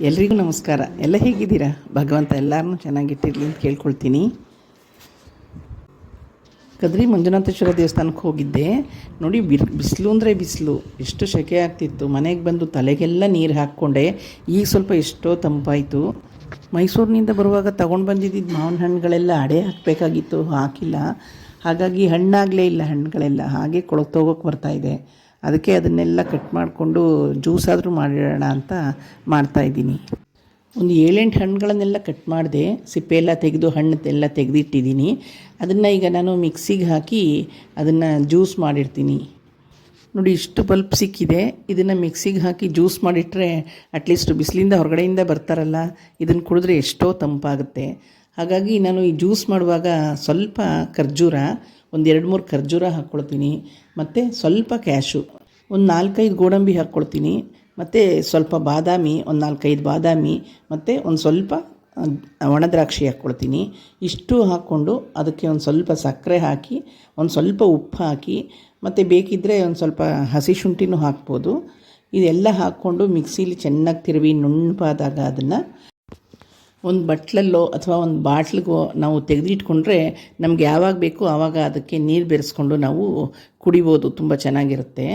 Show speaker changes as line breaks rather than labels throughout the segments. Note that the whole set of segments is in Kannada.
ಎಲ್ರಿಗೂ ನಮಸ್ಕಾರ. ಎಲ್ಲ ಹೇಗಿದ್ದೀರಾ? ಭಗವಂತ ಎಲ್ಲರನ್ನೂ ಚೆನ್ನಾಗಿಟ್ಟಿರಲಿ ಅಂತ ಕೇಳ್ಕೊಳ್ತೀನಿ. ಕದ್ರಿ ಮಂಜುನಾಥೇಶ್ವರ ದೇವಸ್ಥಾನಕ್ಕೆ ಹೋಗಿದ್ದೆ. ನೋಡಿ, ಬಿರ್, ಬಿಸಿಲು ಅಂದರೆ ಬಿಸಿಲು. ಎಷ್ಟು ಸೆಕೆ ಆಗ್ತಿತ್ತು. ಮನೆಗೆ ಬಂದು ತಲೆಗೆಲ್ಲ ನೀರು ಹಾಕ್ಕೊಂಡೆ. ಈಗ ಸ್ವಲ್ಪ ಎಷ್ಟೋ ತಂಪಾಯಿತು. ಮೈಸೂರಿನಿಂದ ಬರುವಾಗ ತಗೊಂಡು ಬಂದಿದ್ದಿದ್ದು ಮಾವಿನ ಹಣ್ಣುಗಳೆಲ್ಲ ಅಡೆ ಹಾಕಬೇಕಾಗಿತ್ತು. ಹಾಕಿಲ್ಲ. ಹಾಗಾಗಿ ಹಣ್ಣಾಗಲೇ ಇಲ್ಲ ಹಣ್ಣುಗಳೆಲ್ಲ. ಹಾಗೆ ಬರ್ತಾ ಬರ್ತಾಯಿದೆ ಅದಕ್ಕೆ ಅದನ್ನೆಲ್ಲ ಕಟ್ ಮಾಡಿಕೊಂಡು ಜ್ಯೂಸ್ ಆದರೂ ಮಾಡಿಡೋಣ ಅಂತ ಮಾಡ್ತಾಯಿದ್ದೀನಿ ಒಂದು ಏಳೆಂಟು ಹಣ್ಣುಗಳನ್ನೆಲ್ಲ ಕಟ್ ಮಾಡಿದೆ ಸಿಪ್ಪೆ ಎಲ್ಲ ತೆಗೆದು ಹಣ್ಣು ಎಲ್ಲ ತೆಗೆದಿಟ್ಟಿದ್ದೀನಿ. ಅದನ್ನು ಈಗ ನಾನು ಮಿಕ್ಸಿಗೆ ಹಾಕಿ ಅದನ್ನು ಜ್ಯೂಸ್ ಮಾಡಿರ್ತೀನಿ ನೋಡಿ, ಇಷ್ಟು ಬಲ್ಪ್ ಸಿಕ್ಕಿದೆ. ಇದನ್ನು ಮಿಕ್ಸಿಗೆ ಹಾಕಿ ಜ್ಯೂಸ್ ಮಾಡಿಟ್ರೆ ಅಟ್ಲೀಸ್ಟ್ ಬಿಸಿಲಿಂದ ಹೊರಗಡೆಯಿಂದ ಬರ್ತಾರಲ್ಲ, ಇದನ್ನು ಕುಡಿದ್ರೆ ಎಷ್ಟೋ ತಂಪಾಗುತ್ತೆ. ಹಾಗಾಗಿ ನಾನು ಈ ಜ್ಯೂಸ್ ಮಾಡುವಾಗ ಸ್ವಲ್ಪ ಖರ್ಜೂರ, ಒಂದು ಎರಡು ಮೂರು ಖರ್ಜೂರ ಹಾಕ್ಕೊಳ್ತೀನಿ. ಮತ್ತು ಸ್ವಲ್ಪ ಕ್ಯಾಶು ಒಂದು ನಾಲ್ಕೈದು ಗೋಡಂಬಿ ಹಾಕ್ಕೊಳ್ತೀನಿ. ಮತ್ತು ಸ್ವಲ್ಪ ಬಾದಾಮಿ, ಒಂದು ನಾಲ್ಕೈದು ಬಾದಾಮಿ, ಮತ್ತು ಒಂದು ಸ್ವಲ್ಪ ಒಣ ದ್ರಾಕ್ಷಿ ಹಾಕ್ಕೊಳ್ತೀನಿ. ಇಷ್ಟು ಹಾಕ್ಕೊಂಡು ಅದಕ್ಕೆ ಒಂದು ಸ್ವಲ್ಪ ಸಕ್ಕರೆ ಹಾಕಿ, ಒಂದು ಸ್ವಲ್ಪ ಉಪ್ಪು ಹಾಕಿ, ಮತ್ತು ಬೇಕಿದ್ದರೆ ಒಂದು ಸ್ವಲ್ಪ ಹಸಿ ಶುಂಠಿನೂ ಹಾಕ್ಬೋದು. ಇದೆಲ್ಲ ಹಾಕ್ಕೊಂಡು ಮಿಕ್ಸೀಲಿ ಚೆನ್ನಾಗಿ ತಿರುವಿ ನುಣ್ಣಪಾದಾಗ ಅದನ್ನು ಒಂದು ಬಟ್ಲಲ್ಲೋ ಅಥವಾ ಒಂದು ಬಾಟ್ಲಿಗೋ ನಾವು ತೆಗೆದಿಟ್ಕೊಂಡ್ರೆ ನಮ್ಗೆ ಯಾವಾಗ ಬೇಕೋ ಆವಾಗ ಅದಕ್ಕೆ ನೀರು ಬೆರೆಸ್ಕೊಂಡು ನಾವು ಕುಡಿಬೋದು, ತುಂಬ ಚೆನ್ನಾಗಿರುತ್ತೆ.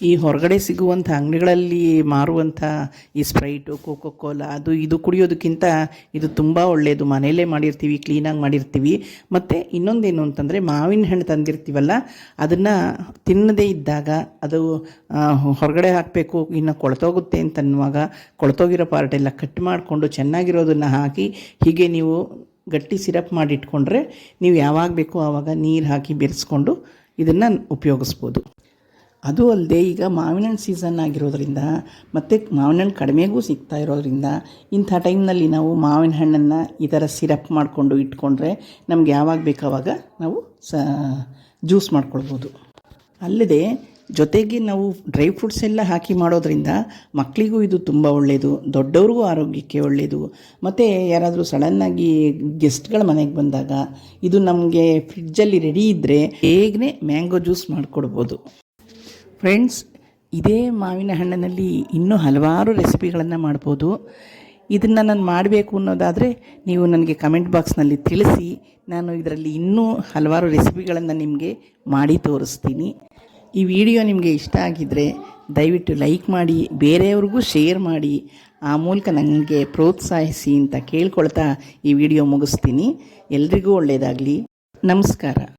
ಈ ಹೊರಗಡೆ ಸಿಗುವಂಥ ಅಂಗಡಿಗಳಲ್ಲಿ ಮಾರುವಂಥ ಈ ಸ್ಪ್ರೈಟು ಕೋಕೋ ಕೋಲಾ ಅದು ಇದು ಕುಡಿಯೋದಕ್ಕಿಂತ ಇದು ತುಂಬ ಒಳ್ಳೆಯದು ಮನೆಯಲ್ಲೇ ಮಾಡಿರ್ತೀವಿ, ಕ್ಲೀನಾಗಿ ಮಾಡಿರ್ತೀವಿ. ಮತ್ತು ಇನ್ನೊಂದೇನು ಅಂತಂದರೆ ಮಾವಿನ ಹಣ್ಣು ತಂದಿರ್ತೀವಲ್ಲ, ಅದನ್ನು ತಿನ್ನದೇ ಇದ್ದಾಗ ಅದು ಹೊರಗಡೆ ಹಾಕಬೇಕು, ಇನ್ನು ಕೊಳ್ತೋಗುತ್ತೆ ಅಂತನ್ನುವಾಗ ಕೊಳ್ತೋಗಿರೋ ಪಾರ್ಟೆಲ್ಲ ಕಟ್ ಮಾಡಿಕೊಂಡು ಚೆನ್ನಾಗಿರೋದನ್ನು ಹಾಕಿ ಹೀಗೆ ನೀವು ಗಟ್ಟಿ ಸಿರಪ್ ಮಾಡಿಟ್ಕೊಂಡ್ರೆ ನೀವು ಯಾವಾಗ ಬೇಕೋ ಆವಾಗ ನೀರು ಹಾಕಿ ಬೆರೆಸ್ಕೊಂಡು ಇದನ್ನು ಉಪಯೋಗಿಸ್ಬೋದು. ಅದು ಅಲ್ಲದೆ ಈಗ ಮಾವಿನ ಹಣ್ಣು ಸೀಸನ್ ಆಗಿರೋದ್ರಿಂದ ಮತ್ತು ಮಾವಿನ ಹಣ್ಣು ಕಡಿಮೆಗೂ ಸಿಗ್ತಾ ಇರೋದ್ರಿಂದ ಇಂಥ ಟೈಮ್ನಲ್ಲಿ ನಾವು ಮಾವಿನ ಹಣ್ಣನ್ನು ಈ ಥರ ಸಿರಪ್ ಮಾಡಿಕೊಂಡು ಇಟ್ಕೊಂಡ್ರೆ ನಮ್ಗೆ ಯಾವಾಗ ಬೇಕು ಆವಾಗ ನಾವು ಸ ಜ್ಯೂಸ್ ಮಾಡ್ಕೊಳ್ಬೋದು. ಅಲ್ಲದೆ ಜೊತೆಗೆ ನಾವು ಡ್ರೈ ಫ್ರೂಟ್ಸ್ ಎಲ್ಲ ಹಾಕಿ ಮಾಡೋದ್ರಿಂದ ಮಕ್ಕಳಿಗೂ ಇದು ತುಂಬ ಒಳ್ಳೆಯದು ದೊಡ್ಡವ್ರಿಗೂ ಆರೋಗ್ಯಕ್ಕೆ ಒಳ್ಳೆಯದು ಮತ್ತು ಯಾರಾದರೂ ಸಡನ್ನಾಗಿ ಗೆಸ್ಟ್ಗಳ ಮನೆಗೆ ಬಂದಾಗ ಇದು ನಮಗೆ ಫ್ರಿಡ್ಜಲ್ಲಿ ರೆಡಿ ಇದ್ದರೆ ಬೇಗನೆ ಮ್ಯಾಂಗೋ ಜ್ಯೂಸ್ ಮಾಡಿಕೊಡ್ಬೋದು. ಫ್ರೆಂಡ್ಸ್ ಇದೇ ಮಾವಿನ ಹಣ್ಣಿನಲ್ಲಿ ಇನ್ನೂ ಹಲವಾರು ರೆಸಿಪಿಗಳನ್ನು ಮಾಡ್ಬೋದು. ಇದನ್ನು ನಾನು ಮಾಡಬೇಕು ಅನ್ನೋದಾದರೆ ನೀವು ನನಗೆ ಕಮೆಂಟ್ ಬಾಕ್ಸ್ನಲ್ಲಿ ತಿಳಿಸಿ, ನಾನು ಇದರಲ್ಲಿ ಇನ್ನೂ ಹಲವಾರು ರೆಸಿಪಿಗಳನ್ನು ನಿಮಗೆ ಮಾಡಿ ತೋರಿಸ್ತೀನಿ. ಈ ವಿಡಿಯೋ ನಿಮಗೆ ಇಷ್ಟ ಆಗಿದ್ದರೆ ದಯವಿಟ್ಟು ಲೈಕ್ ಮಾಡಿ, ಬೇರೆಯವ್ರಿಗೂ ಶೇರ್ ಮಾಡಿ, ಆ ಮೂಲಕ ನನಗೆ ಪ್ರೋತ್ಸಾಹಿಸಿ ಅಂತ ಕೇಳ್ಕೊಳ್ತಾ ಈ ವಿಡಿಯೋ ಮುಗಿಸ್ತೀನಿ. ಎಲ್ರಿಗೂ ಒಳ್ಳೆಯದಾಗಲಿ ನಮಸ್ಕಾರ.